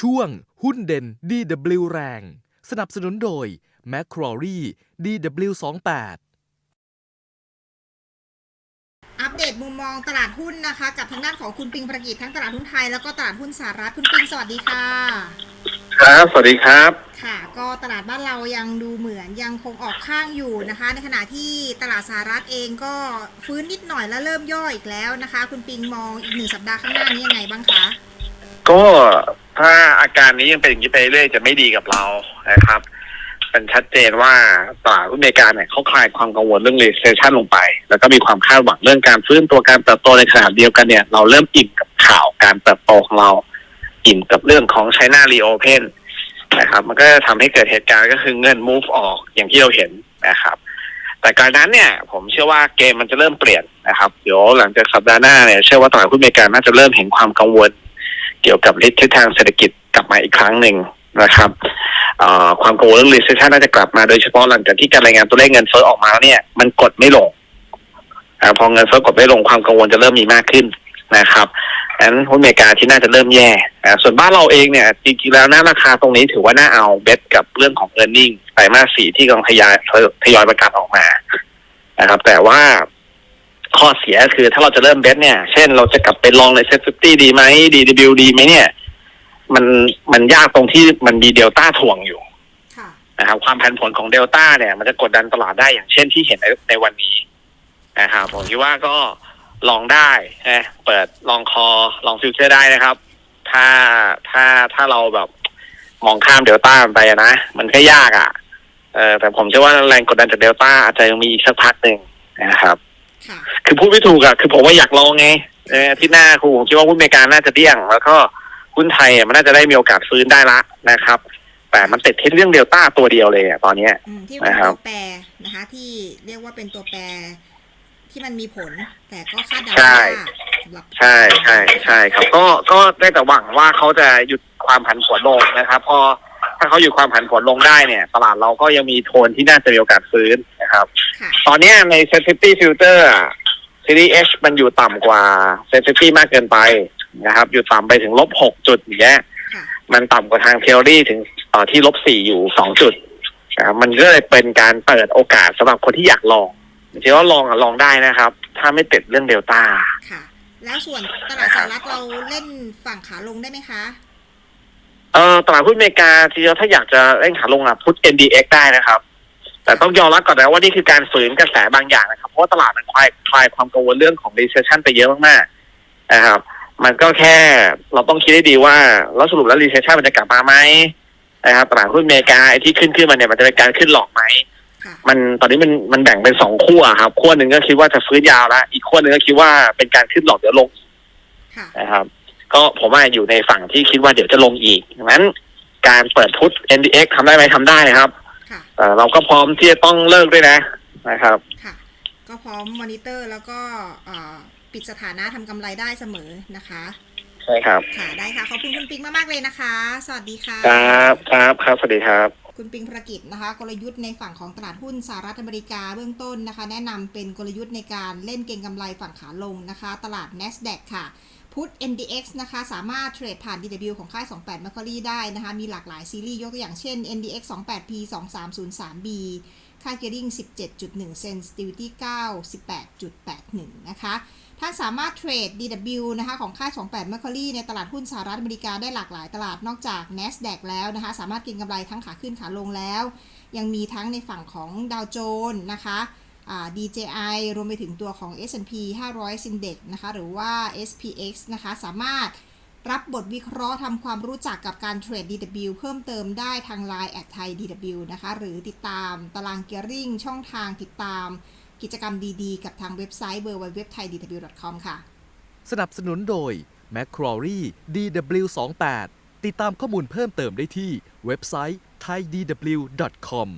ช่วงหุ้นเด่น DW แรง สนับสนุนโดย m c q u a r i e DW28 อัปเดตมุมมองตลาดหุ้นนะคะ กับทางด้านของคุณปิงประกิจทั้งตลาดหุ้นไทยแล้วก็ตลาดหุ้นสหรัฐคุณปิงสวัสดีค่ะ ครับ สวัสดีครับ ค่ะ ก็ตลาดบ้านเรายังดูเหมือนยังคงออกข้างอยู่นะคะ ในขณะที่ตลาดสหรัฐเองก็ฟื้นนิดหน่อยแล้วเริ่มย่ออีกแล้วนะคะ คุณปิงมองอีกหนึ่งสัปดาห์ข้างหน้านี้ยังไงบ้างคะก็ ถ้าอาการนี้ยังเป็นอย่างนี้ไปเรื่อยจะไม่ดีกับเรานะครับเป็นชัดเจนว่าตลาดอเมริกาเนี่ยเขาคลายความกังวลเรื่อง recession ลงไป แล้วก็มีความคาดหวังเรื่องการฟื้นตัวการเติบโตในขณะเดียวกันเนี่ย เราเริ่มอิ่มกับข่าวการเติบโตของเราอิ่มกับเรื่องของ China reopen นะครับมันก็จะทำให้เกิดเหตุการณ์ก็คือเงิน move ออกอย่างที่เราเห็นนะครับ แต่การนั้นเนี่ย ผมเชื่อว่าเกมมันจะเริ่มเปลี่ยนนะครับ เดี๋ยวหลังจากสัปดาห์หน้าเนี่ยเชื่อว่าตลาดหุ้นอเมริกาน่าจะเริ่มเห็นความกังวล เกี่ยวกับทิศทางเศรษฐกิจกลับมาอีกครั้งหนึ่งนะครับความกังวลเรื่อง recession น่าจะกลับมาโดยเฉพาะหลังจากที่การรายงานตัวเลขเงินเฟ้อออกมาแล้วเนี่ย มันกดไม่ลงอพอเงินเฟ้อกดไม่ลงความกังวลจะเริ่มมีมากขึ้นนะครับดังนั้นหุ้นอเมริกาที่น่าจะเริ่มแย่ส่วนบ้านเราเองเนี่ย จริงๆแล้วหน้าราคาตรงนี้ถือว่าน่าเอาเบสกับเรื่องของ e a r n i n g ไตรมาสสี่ที่กำลังทยอยทยอยประกาศออกมานะครับ แต่ว่า ข้อเสียคือถ้าเราจะเริ่มเบสเนี่ย เช่นเราจะกลับไปลองในเซ็ตฟิตี้ดีไหม DW ดีไหมเนี่ย มันมันยากตรงที่มันมีเดลต้าถ่วงอยู่ค่ะนะครับความผันผวนของเดลต้าเนี่ย มันจะกดดันตลาดได้อย่างเช่นที่เห็นในในวันนี้นะครับผมคิดว่าก็ลองได้นะเปิดลองคอลองฟิวเจอร์ได้นะครับ ถ้าถ้าถ้าเราแบบมองข้ามเดลต้าไปอะนะ มันก็ยากอะ่ะเออแต่ผมเชื่อว่าแรงกดดันจากเดลต้าอาจจะยังมีอีกสักพักหนึ่งนะครับ ค่ะคือพูดไม่ถูกอะคือผมว่าอยากลองไงเอออาที่หน้าครูผมคิดว่าหุ้นอเมริกาน่าจะเดี้ยง แล้วก็หุ้นไทยอะมันน่าจะได้มีโอกาสฟื้นได้ละนะครับ แต่มันติดที่เรื่องเดลต้าตัวเดียวเลยอะตอนเนี้ยอืมที่เป็นนะครับตัวแปรนะคะ ที่เรียกว่าเป็นตัวแปรที่มันมีผล แต่ก็คาดเดาใช่ยากสำหรับใช่ใช่ใช่ครับ ก็ก็ได้แต่หวังว่าเขาจะหยุดความผันผวนลงนะครับ พอถ้าเขาหยุดความผันผวนลงได้เนี่ย ตลาดเราก็ยังมีโทนที่น่าจะมีโอกาสฟื้น นะครับค่ะตอนเนี้ยใน sensitivity filter อะ series H มันอยู่ต่ำกว่า sensitivity มากเกินไปนะครับ อยู่ต่ำไปถึงลบหกจุดอย่างเงี้ยค่ะมันต่ำกว่าทางเทอรี่ถึงเอ่อที่ลบสี่อยู่สองจุดนะครับมันก็เลยเป็นการเปิดโอกาสสำหรับคนที่อยากลองจริงๆว่าลองอะลองได้นะครับ ถ้าไม่ติดเรื่องเดลต้าค่ะ แล้วส่วนตลาดสหรัฐเราเล่นฝั่งขาลงได้ไหมคะเออตลาดหุ้นอเมริกาจริงๆถ้าอยากจะเล่นขาลงอะพุท NDX ได้นะครับ แต่ต้องยอมรับก่อนนะว่านี่คือการฝืนกระแสบางอย่างนะครับ เพราะว่าตลาดมันคลายคลายความกังวลเรื่องของ recession ไปเยอะมากๆนะครับ มันก็แค่เราต้องคิดให้ดีว่าแล้วสรุปแล้ว recession มันจะกลับมาไหมนะครับตลาดหุ้นอเมริกาไอ้ที่ขึ้นขึ้นมาเนี่ยมันจะเป็นการขึ้นหลอกไหมค่ะมันตอนนี้มันมันแบ่งเป็นสองขั้วครับขั้วหนึ่งก็คิดว่าจะฟื้นยาวแล้วอีกขั้วหนึ่งก็คิดว่าเป็นการขึ้นหลอกเดี๋ยวลงค่ะนะครับ ก็ผมว่าอยู่ในฝั่งที่คิดว่าเดี๋ยวจะลงอีกดังนั้นการเปิดพุท NDX ทำได้ไหมทำได้นะครับ ค่ะแต่เราก็พร้อมที่จะต้องเลิกด้วยนะนะครับ ค่ะ ก็พร้อมมอนิเตอร์แล้วก็เอ่อปิดสถานะทำกำไรได้เสมอนะคะ ใช่ครับ ค่ะได้ค่ะ ขอบคุณคุณปิงมาก ๆ เลยนะคะ สวัสดีค่ะ ครับครับครับสวัสดีครับ คุณปิงภรกิจนะคะ กลยุทธ์ในฝั่งของตลาดหุ้นสหรัฐอเมริกาเบื้องต้นนะคะ แนะนำเป็นกลยุทธ์ในการเล่นเก็งกำไรฝั่งขาลงนะคะ ตลาด NASDAQ ค่ะ พุท NDX นะคะ สามารถเทรดผ่าน DW ของค่าย 28 m a c q u a r i e ได้นะคะ มีหลากหลายซีรีส์ยกตัวอย่างเช่น NDX 28P 2303B ค่า gearing 17.1 sensitivity 98.81 นะคะ ท่านสามารถเทรด DW นะคะของค่าย 28 m a c q u a r i e ในตลาดหุ้นสหรัฐอเมริกาได้หลากหลายตลาดนอกจาก NASDAQ แล้วนะคะ สามารถเก็งกำไรทั้งขาขึ้นขาลงแล้ว ยังมีทั้งในฝั่งของดาวโจนส์นะคะ DJI รวมไปถึงตัวของ S&P 500 Index นะคะหรือว่า SPX นะคะสามารถรับบทวิเคราะห์ทำความรู้จักกับการเทรด DW เพิ่มเติมได้ทาง Line แอดไทย DW นะคะ หรือติดตามตารางเกียร์ริ่ง ช่องทางติดตามกิจกรรมดีๆ กับทางเว็บไซต์ www.thaidw.com ค่ะ สนับสนุนโดย m c q u a r i e DW28 ติดตามข้อมูลเพิ่มเติมได้ที่เว็บไซต์ thaidw.com